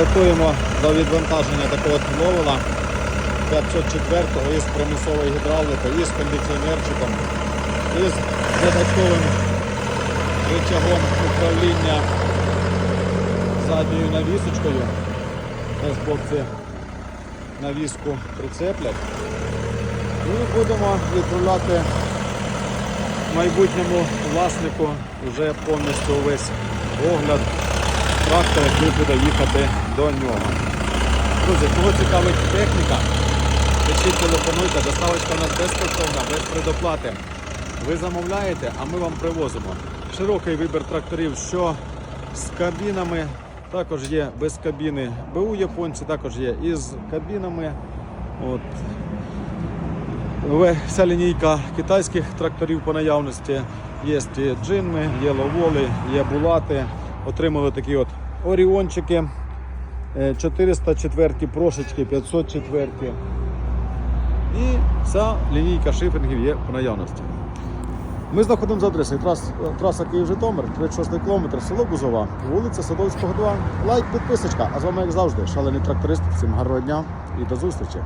Готуємо до відвантаження такого от ловела 504 із примусовою гідравликою, із кондиціонерчиком, із додатковим рычагом управління задньою навісочкою. Ось хлопці навіску прицеплять. І будемо відправляти майбутньому власнику вже повністю весь огляд трактора, який буде їхати до нього. Друзі, кого цікавить техніка, пишіть, телефонуйте, доставочка у нас безкоштовна, без предоплати. Ви замовляєте, а ми вам привозимо. Широкий вибір тракторів, що з кабінами, також є без кабіни. БУ японці також є із кабінами. От, Вся лінійка китайських тракторів по наявності. Є джинми, є ловоли, є булати. Отримали такі от оріончики. е, 404 прошечки, 504. І вся лінійка шифінгів є по наявності. Ми знаходимося за адресою трас, траса Київ-Житомир, 36 км, село Бузова, вулиця Садовського 2. Лайк, підписочка. А з вами, як завжди, шалений тракторист. Всім гарного дня і до зустрічі!